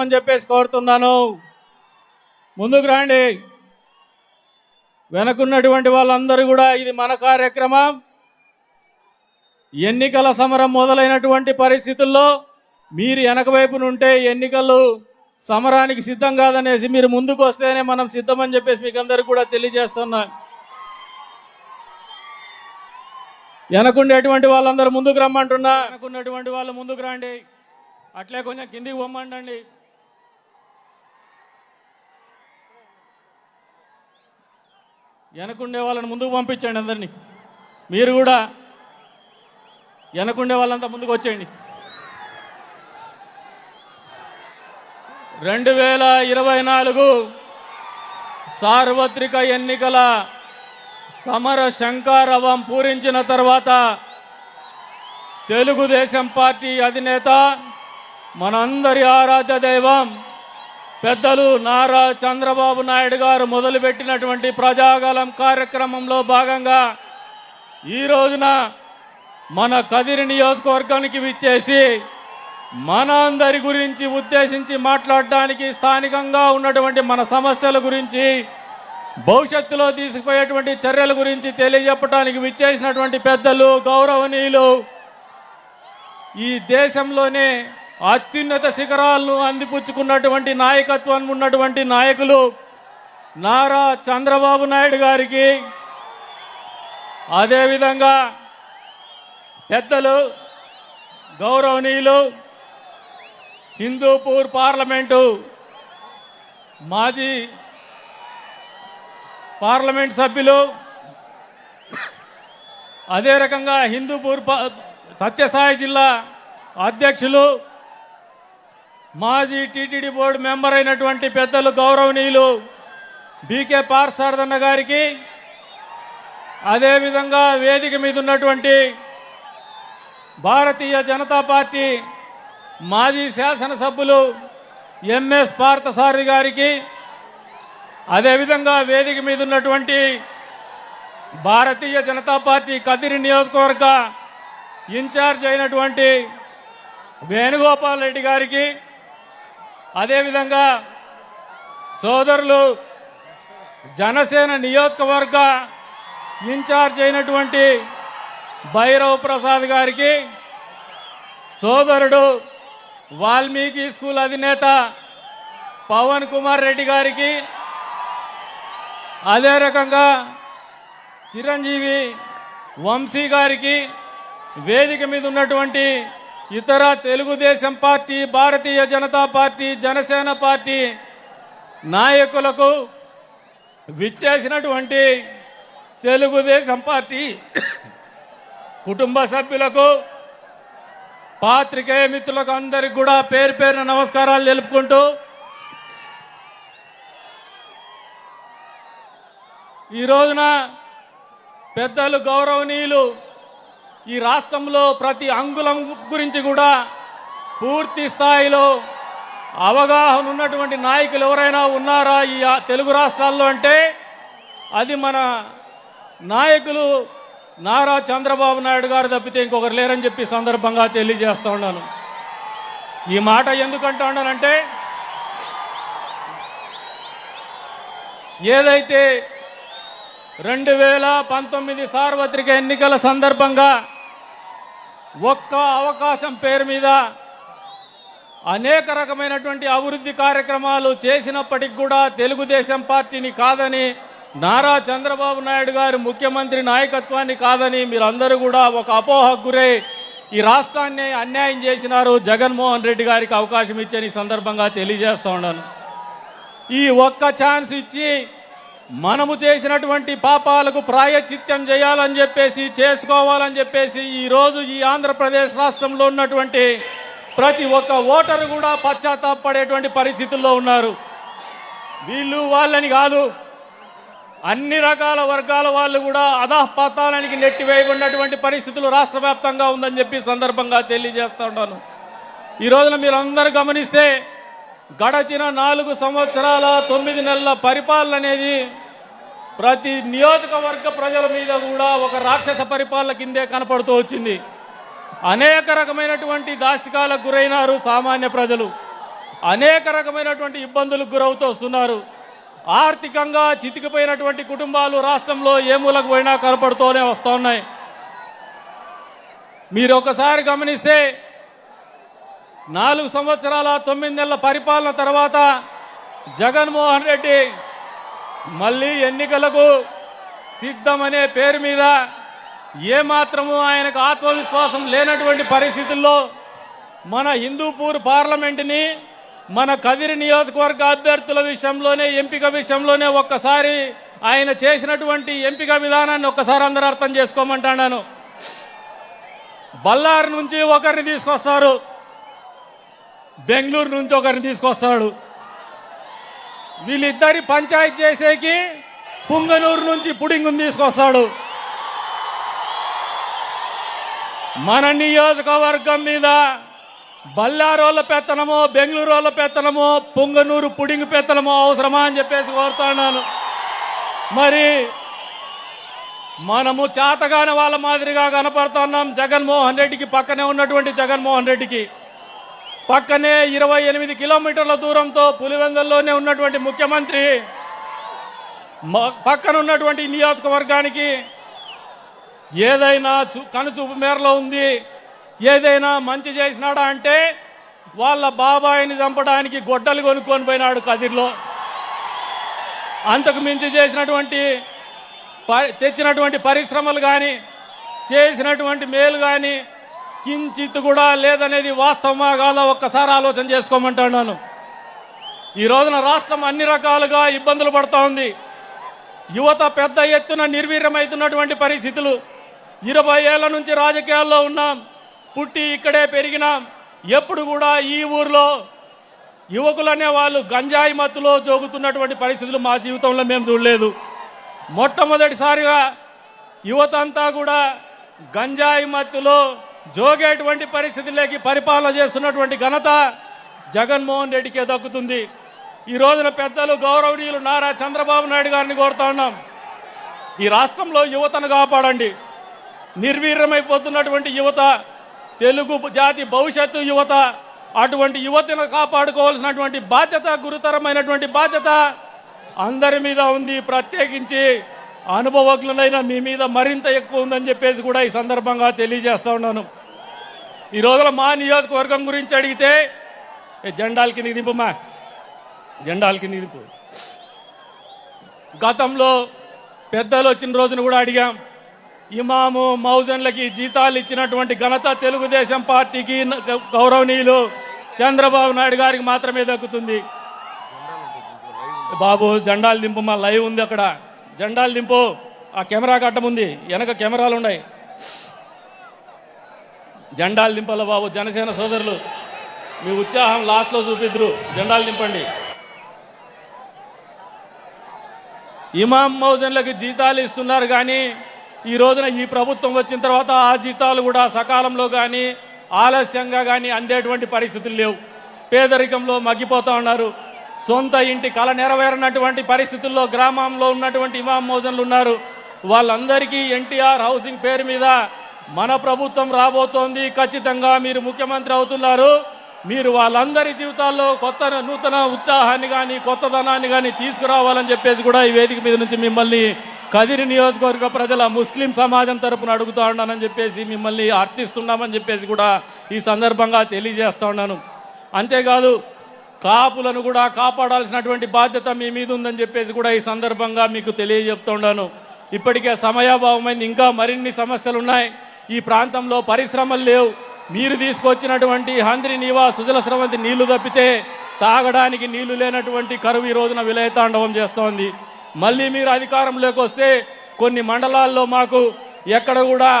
అని చెప్పేసి కోరుతున్నాను. ముందుకు రండి. వెనకున్నటువంటి వాళ్ళందరూ కూడా ఇది మన కార్యక్రమం. ఎన్నికల సమరం మొదలైనటువంటి పరిస్థితుల్లో మీరు వెనక వైపున ఉంటే ఎన్నికలు సమరానికి సిద్ధం కాదనేసి మీరు ముందుకు వస్తేనే మనం సిద్ధమని చెప్పేసి మీకు అందరికీ కూడా తెలియజేస్తున్నా. వెనకుండేటువంటి వాళ్ళందరూ ముందుకు రమ్మంటున్నా. వెనకున్నటువంటి వాళ్ళు ముందుకు రండి. అట్లే కొంచెం కిందికి పొమ్మండి వెనకుండే వాళ్ళని ముందుకు పంపించండి అందరినీ. మీరు కూడా వెనకుండే వాళ్ళంతా ముందుకు వచ్చేయండి. రెండు వేల ఇరవై నాలుగు సార్వత్రిక ఎన్నికల సమర శంకారవం పూరించిన తర్వాత తెలుగుదేశం పార్టీ అధినేత మనందరి ఆరాధ్య దైవం పెద్దలు నారా చంద్రబాబు నాయుడు గారు మొదలుపెట్టినటువంటి ప్రజాగలం కార్యక్రమంలో భాగంగా ఈ రోజున మన కదిరి నియోజకవర్గానికి విచ్చేసి మన అందరి గురించి ఉద్దేశించి మాట్లాడడానికి స్థానికంగా ఉన్నటువంటి మన సమస్యల గురించి భవిష్యత్తులో తీసుకుపోయేటువంటి చర్యల గురించి తెలియజెప్పడానికి విచ్చేసినటువంటి పెద్దలు గౌరవనీయులు ఈ దేశంలోనే అత్యున్నత శిఖరాలను అందిపుచ్చుకున్నటువంటి నాయకత్వం ఉన్నటువంటి నాయకులు నారా చంద్రబాబు నాయుడు గారికి అదేవిధంగా పెద్దలు గౌరవనీయులు హిందూపూర్ పార్లమెంటు మాజీ పార్లమెంట్ సభ్యులు అదే రకంగా హిందూపూర్ సత్యసాయి జిల్లా అధ్యక్షులు మాజీ టీటీడీ బోర్డు మెంబర్ అయినటువంటి పెద్దలు గౌరవనీయులు బీకే పార్సారదన్న గారికి అదేవిధంగా వేదిక మీద ఉన్నటువంటి భారతీయ జనతా పార్టీ మాజీ శాసనసభ్యులు ఎంఎస్ పార్థసారథి గారికి అదేవిధంగా వేదిక మీద ఉన్నటువంటి భారతీయ జనతా పార్టీ కదిరి నియోజకవర్గ ఇన్ఛార్జ్ అయినటువంటి వేణుగోపాల్ రెడ్డి గారికి అదేవిధంగా సోదరులు జనసేన నియోజకవర్గ ఇన్ఛార్జ్ అయినటువంటి భైరవ్ ప్రసాద్ గారికి సోదరుడు వాల్మీకి స్కూల్ అధినేత పవన్ కుమార్ రెడ్డి గారికి అదే రకంగా చిరంజీవి వంశీ గారికి వేదిక మీద ఉన్నటువంటి ఇతర Telugu Desam party Bharatiya Janata party Janasena party నాయకులకు విచ్చేసినటువంటి తెలుగుదేశం పార్టీ కుటుంబ సభ్యులకు పాత్రికేయ మిత్రులకు అందరికి కూడా పేరు పేరున నమస్కారాలు తెలుపుకుంటూ ఈ రోజున పెద్దలు గౌరవనీయులు ఈ రాష్ట్రంలో ప్రతి అంగుళం గురించి కూడా పూర్తి స్థాయిలో అవగాహన ఉన్నటువంటి నాయకులు ఎవరైనా ఉన్నారా ఈ తెలుగు రాష్ట్రాల్లో అంటే? అది మన నాయకులు నారా చంద్రబాబు నాయుడు గారు తప్పితే ఇంకొకరు లేరని చెప్పి సందర్భంగా తెలియజేస్తూ ఉన్నాను. ఈ మాట ఎందుకంటా ఉన్నానంటే ఏదైతే రెండు వేల పంతొమ్మిది సార్వత్రిక ఎన్నికల సందర్భంగా ఒక్క అవకాశం పేరు మీద అనేక రకమైనటువంటి అభివృద్ధి కార్యక్రమాలు చేసినప్పటికి కూడా తెలుగుదేశం పార్టీని కాదని నారా చంద్రబాబు నాయుడు గారి ముఖ్యమంత్రి నాయకత్వాన్ని కాదని మీరందరూ కూడా ఒక అపోహకు గురై ఈ రాష్ట్రాన్ని అన్యాయం చేసినారు జగన్మోహన్ రెడ్డి గారికి అవకాశం ఇచ్చని సందర్భంగా తెలియజేస్తా ఉన్నాను. ఈ ఒక్క ఛాన్స్ ఇచ్చి మనము చేసినటువంటి పాపాలకు ప్రాయచిత్యం చేయాలని చెప్పేసి చేసుకోవాలని చెప్పేసి ఈ రోజు ఈ ఆంధ్రప్రదేశ్ రాష్ట్రంలో ఉన్నటువంటి ప్రతి ఒక్క ఓటరు కూడా పశ్చాత్తాపడేటువంటి పరిస్థితుల్లో ఉన్నారు. వీళ్ళు వాళ్ళని కాదు అన్ని రకాల వర్గాల వాళ్ళు కూడా అధఃపతాలానికి నెట్టివేయబడినటువంటి పరిస్థితులు రాష్ట్ర వ్యాప్తంగా ఉందని చెప్పి సందర్భంగా తెలియజేస్తా ఉన్నాను. ఈ రోజున మీరు అందరూ గమనిస్తే గడచిన నాలుగు సంవత్సరాల తొమ్మిది నెలల పరిపాలన అనేది ప్రతి నియోజకవర్గ ప్రజల మీద కూడా ఒక రాక్షస పరిపాలన కిందే కనపడుతూ వచ్చింది. అనేక రకమైనటువంటి దాష్టికాలకు గురైనారు సామాన్య ప్రజలు. అనేక రకమైనటువంటి ఇబ్బందులకు గురవుతూ వస్తున్నారు. ఆర్థికంగా చితికిపోయినటువంటి కుటుంబాలు రాష్ట్రంలో ఏ మూలకు పోయినా కనపడుతూనే వస్తూ ఉన్నాయి. మీరు ఒకసారి గమనిస్తే నాలుగు సంవత్సరాల తొమ్మిది నెలల పరిపాలన తర్వాత జగన్మోహన్ రెడ్డి మళ్ళీ ఎన్నికలకు సిద్ధమనే పేరు మీద ఏమాత్రము ఆయనకు ఆత్మవిశ్వాసం లేనటువంటి పరిస్థితుల్లో మన హిందూపూర్ పార్లమెంటుని మన కదిరి నియోజకవర్గ అభ్యర్థుల విషయంలోనే ఎంపిక విషయంలోనే ఒక్కసారి ఆయన చేసినటువంటి ఎంపిక విధానాన్ని ఒక్కసారి అందరూ అర్థం చేసుకోమంటున్నాను. బళ్ళారి నుంచి ఒకరిని తీసుకొస్తారు. బెంగళూరు నుంచి ఒకరిని తీసుకొస్తాడు వీళ్ళిద్దరి పంచాయతీ చేసేకి పుంగనూరు నుంచి పుడింగుని తీసుకొస్తాడు. మన నియోజకవర్గం మీద బల్లారోళ్ళ పెత్తనమో బెంగళూరు వాళ్ళ పెత్తనమో పుంగనూరు పుడింగు పెత్తనమో అవసరమా అని చెప్పేసి కోరుతున్నాను మరి మనము చేతగాని వాళ్ళ మాదిరిగా కనపడుతున్నాం జగన్మోహన్ రెడ్డికి పక్కనే ఉన్నటువంటి జగన్మోహన్ రెడ్డికి. పక్కనే ఇరవై ఎనిమిది కిలోమీటర్ల దూరంతో పులివెందల్లోనే ఉన్నటువంటి ముఖ్యమంత్రి పక్కన ఉన్నటువంటి నియోజకవర్గానికి ఏదైనా కనుచూపు మేరలో ఉంది ఏదైనా మంచి చేసినాడా అంటే వాళ్ళ బాబాయిని చంపడానికి గొడ్డలు కొనుక్కొని పోయినాడు కదిర్లో. అంతకు మించి చేసినటువంటి ప- తెచ్చినటువంటి పరిశ్రమలు కానీ చేసినటువంటి మేలు కానీ కించిత్ కూడా లేదనేది వాస్తవమా కాదా ఒక్కసారి ఆలోచన చేసుకోమంటున్నాను ఈ రోజున రాష్ట్రం అన్ని రకాలుగా ఇబ్బందులు పడుతూ ఉంది. యువత పెద్ద ఎత్తున నిర్వీర్యమవుతున్నటువంటి పరిస్థితులు. ఇరవై ఏళ్ళ నుంచి రాజకీయాల్లో ఉన్నాం. పుట్టి ఇక్కడే పెరిగినాం. ఎప్పుడు కూడా ఈ ఊర్లో యువకులనే వాళ్ళు గంజాయి మత్తులో జోగుతున్నటువంటి పరిస్థితులు మా జీవితంలో మేము చూడలేదు. మొట్టమొదటిసారిగా యువత అంతా కూడా గంజాయి మత్తులో జోగేటువంటి పరిస్థితుల్లోకి పరిపాలన చేస్తున్నటువంటి ఘనత జగన్మోహన్ రెడ్డికే దక్కుతుంది. ఈ రోజున పెద్దలు గౌరవనీయులు నారా చంద్రబాబు నాయుడు గారిని కోరుతా ఉన్నాం. ఈ రాష్ట్రంలో యువతను కాపాడండి. నిర్వీర్యమైపోతున్నటువంటి యువత తెలుగు జాతి భవిష్యత్తు యువత అటువంటి యువతను కాపాడుకోవాల్సినటువంటి బాధ్యత గురుతరమైనటువంటి బాధ్యత అందరి మీద ఉంది. ప్రత్యేకించి అనుభవజ్ఞులైన మీ మీద మరింత ఎక్కువ ఉందని చెప్పేసి కూడా ఈ సందర్భంగా తెలియజేస్తా ఉన్నాను. ఈ రోజున మా నియోజకవర్గం గురించి అడిగితే ఏ జెండాల కింద దింపమ్మా జెండాల కింద దింపు. గతంలో పెద్దలు వచ్చిన రోజున కూడా అడిగాం. ఇమాము మౌజన్లకి జీతాలు ఇచ్చినటువంటి ఘనత తెలుగుదేశం పార్టీకి గౌరవనీయులు చంద్రబాబు నాయుడు గారికి మాత్రమే దక్కుతుంది. బాబు జెండాలు దింపు మా లైవ్ ఉంది అక్కడ. జెండాలు దింపు. ఆ కెమెరా కట్టముంది. వెనక కెమెరాలు ఉన్నాయి. జెండాలు దింపాల బాబు జనసేన సోదరులు. మీ ఉత్సాహం లాస్ట్లో చూపిద్దరు. జెండాలు దింపండి ఇమాం మౌజన్లకు జీతాలు ఇస్తున్నారు కానీ ఈ రోజున ఈ ప్రభుత్వం వచ్చిన తర్వాత ఆ జీతాలు కూడా సకాలంలో కానీ ఆలస్యంగా కానీ అందేటువంటి పరిస్థితులు లేవు. పేదరికంలో మగ్గిపోతూ ఉన్నారు. సొంత ఇంటి కళ నెరవేరినటువంటి పరిస్థితుల్లో గ్రామంలో ఉన్నటువంటి ఇమాం మౌజన్లు ఉన్నారు. వాళ్ళందరికీ ఎన్టీఆర్ హౌసింగ్ పేరు మీద మన ప్రభుత్వం రాబోతోంది. ఖచ్చితంగా మీరు ముఖ్యమంత్రి అవుతున్నారు. మీరు వాళ్ళందరి జీవితాల్లో కొత్త నూతన ఉత్సాహాన్ని కానీ కొత్తదనాన్ని కానీ తీసుకురావాలని చెప్పేసి కూడా ఈ వేదిక మీద నుంచి మిమ్మల్ని కదిరి నియోజకవర్గ ప్రజల ముస్లిం సమాజం తరపున అడుగుతా ఉన్నానని చెప్పేసి మిమ్మల్ని అర్థిస్తున్నామని చెప్పేసి కూడా ఈ సందర్భంగా తెలియజేస్తా ఉన్నాను. అంతేకాదు కాపులను కూడా కాపాడాల్సినటువంటి బాధ్యత మీ మీద ఉందని చెప్పేసి కూడా ఈ సందర్భంగా మీకు తెలియజెప్తున్నాను ఇప్పటికే సమయాభావమైంది. ఇంకా మరిన్ని సమస్యలు ఉన్నాయి ఈ ప్రాంతంలో పరిశ్రమలు లేవు. మీరు తీసుకొచ్చినటువంటి హంద్రి నీవా సుజల స్రవంతి నీళ్ళు తప్పితే తాగడానికి నీళ్ళు లేనటువంటి కరువు ఈ రోజున విలయతాండవం చేస్తోంది. మళ్ళీ మీరు అధికారంలోకి వస్తే కొన్ని మండలాల్లో మాకు ఎక్కడ కూడా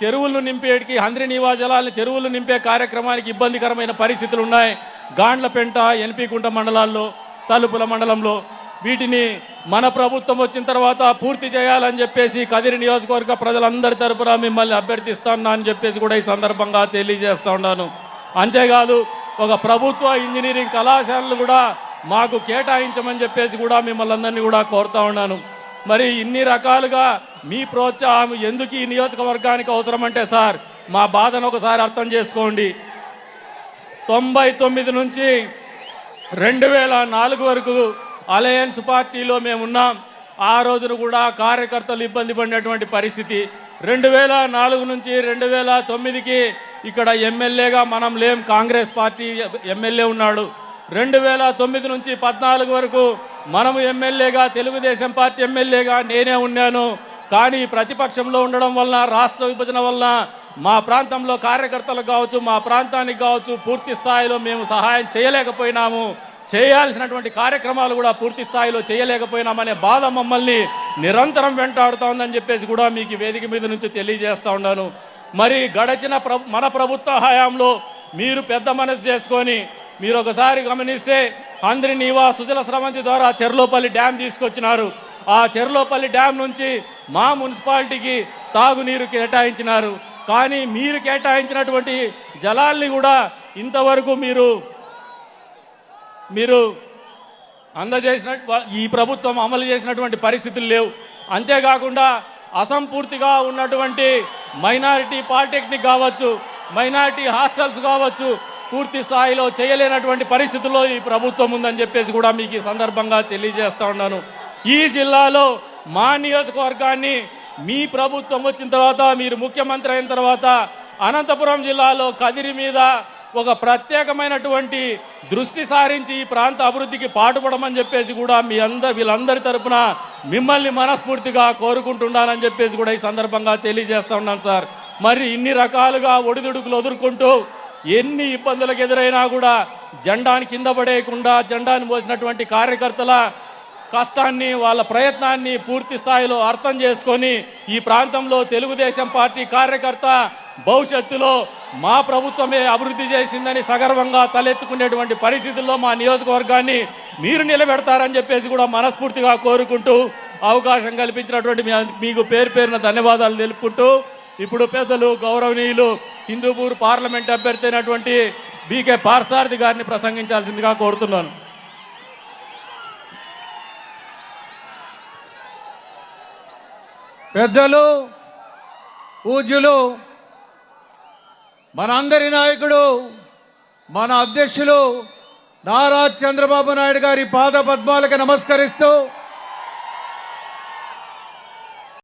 చెరువులు నింపేటికి హంద్రి నీవా జలాలను చెరువులు నింపే కార్యక్రమానికి ఇబ్బందికరమైన పరిస్థితులు ఉన్నాయి. గాండ్లపెంట ఎన్పికుంట మండలాల్లో తలుపుల మండలంలో వీటిని మన ప్రభుత్వం వచ్చిన తర్వాత పూర్తి చేయాలని చెప్పేసి కదిరి నియోజకవర్గ ప్రజలందరి తరపున మిమ్మల్ని అభ్యర్థిస్తాను అని చెప్పేసి కూడా ఈ సందర్భంగా తెలియజేస్తా ఉన్నాను. అంతేకాదు ఒక ప్రభుత్వ ఇంజనీరింగ్ కళాశాలలు కూడా మాకు కేటాయించమని చెప్పేసి కూడా మిమ్మల్ని అందరినీ కూడా కోరుతా ఉన్నాను. మరి ఇన్ని రకాలుగా మీ ప్రోత్సాహం ఎందుకు ఈ నియోజకవర్గానికి అవసరం అంటే సార్ మా బాధను ఒకసారి అర్థం చేసుకోండి. తొంభై తొమ్మిది నుంచి రెండు వేల నాలుగు వరకు అలయన్స్ పార్టీలో మేము ఉన్నాం ఆ రోజున కూడా కార్యకర్తలు ఇబ్బంది పడినటువంటి పరిస్థితి. రెండు వేల నాలుగు నుంచి రెండు వేల తొమ్మిదికి ఇక్కడ ఎమ్మెల్యేగా మనం లేం. కాంగ్రెస్ పార్టీ ఎమ్మెల్యే ఉన్నాడు. రెండు వేల తొమ్మిది నుంచి పద్నాలుగు వరకు మనము ఎమ్మెల్యేగా తెలుగుదేశం పార్టీ ఎమ్మెల్యేగా నేనే ఉన్నాను. కానీ ప్రతిపక్షంలో ఉండడం వలన రాష్ట్ర విభజన వలన మా ప్రాంతంలో కార్యకర్తలకు కావచ్చు మా ప్రాంతానికి కావచ్చు పూర్తి స్థాయిలో మేము సహాయం చేయలేకపోయినాము. చేయాల్సినటువంటి కార్యక్రమాలు కూడా పూర్తి స్థాయిలో చేయలేకపోయినామనే బాధ మమ్మల్ని నిరంతరం వెంటాడుతోందని చెప్పేసి కూడా మీకు వేదిక మీద నుంచి తెలియజేస్తూ ఉన్నాను. మరి గడచిన మన ప్రభుత్వ హయాంలో మీరు పెద్ద మనసు చేసుకొని మీరు ఒకసారి గమనిస్తే అందరి నీవా సుజల స్రవంతి ద్వారా చెర్లోపల్లి డ్యామ్ తీసుకొచ్చినారు. ఆ చెర్లోపల్లి డ్యామ్ నుంచి మా మున్సిపాలిటీకి తాగునీరు కేటాయించినారు. కానీ మీరు కేటాయించినటువంటి జలాల్ని కూడా ఇంతవరకు మీరు మీరు అందజేసిన ఈ ప్రభుత్వం అమలు చేసినటువంటి పరిస్థితులు లేవు. అంతేకాకుండా అసంపూర్తిగా ఉన్నటువంటి మైనారిటీ పాలిటెక్నిక్ కావచ్చు మైనారిటీ హాస్టల్స్ కావచ్చు పూర్తి స్థాయిలో చేయలేనటువంటి పరిస్థితుల్లో ఈ ప్రభుత్వం ఉందని చెప్పేసి కూడా మీకు ఈ సందర్భంగా తెలియజేస్తా ఉన్నాను. ఈ జిల్లాలో మా నియోజకవర్గాన్ని మీ ప్రభుత్వం వచ్చిన తర్వాత మీరు ముఖ్యమంత్రి అయిన తర్వాత అనంతపురం జిల్లాలో కదిరి మీద ఒక ప్రత్యేకమైనటువంటి దృష్టి సారించి ఈ ప్రాంత అభివృద్ధికి పాటుపడమని చెప్పేసి కూడా మీ అందరి వీళ్ళందరి తరపున మిమ్మల్ని మనస్ఫూర్తిగా కోరుకుంటున్నానని చెప్పేసి కూడా ఈ సందర్భంగా తెలియజేస్తా ఉన్నాను సార్. మరి ఇన్ని రకాలుగా ఒడిదుడుకులు ఎదుర్కొంటూ ఎన్ని ఇబ్బందులకు ఎదురైనా కూడా జెండాని కింద పడేయకుండా జెండాని మోసినటువంటి కార్యకర్తల కష్టాన్ని వాళ్ళ ప్రయత్నాన్ని పూర్తి స్థాయిలో అర్థం చేసుకొని ఈ ప్రాంతంలో తెలుగుదేశం పార్టీ కార్యకర్త భవిష్యత్తులో మా ప్రభుత్వమే అభివృద్ధి చేసిందని సగర్వంగా తలెత్తుకునేటువంటి పరిస్థితుల్లో మా నియోజకవర్గాన్ని మీరు నిలబెడతారని చెప్పేసి కూడా మనస్ఫూర్తిగా కోరుకుంటూ అవకాశం కల్పించినటువంటి మీకు పేరు పేరున ధన్యవాదాలు తెలుపుకుంటూ ఇప్పుడు పెద్దలు గౌరవనీయులు హిందూపూర్ పార్లమెంట్ అభ్యర్థి అయినటువంటి బీకే పార్సారథి గారిని ప్రసంగించాల్సిందిగా కోరుతున్నాను. పెద్దలు పూజ్యులు మన అందరి నాయకుడు మన అధ్యక్షులు నారా చంద్రబాబు నాయుడు గారి పాద పద్మాలకు నమస్కరిస్తూ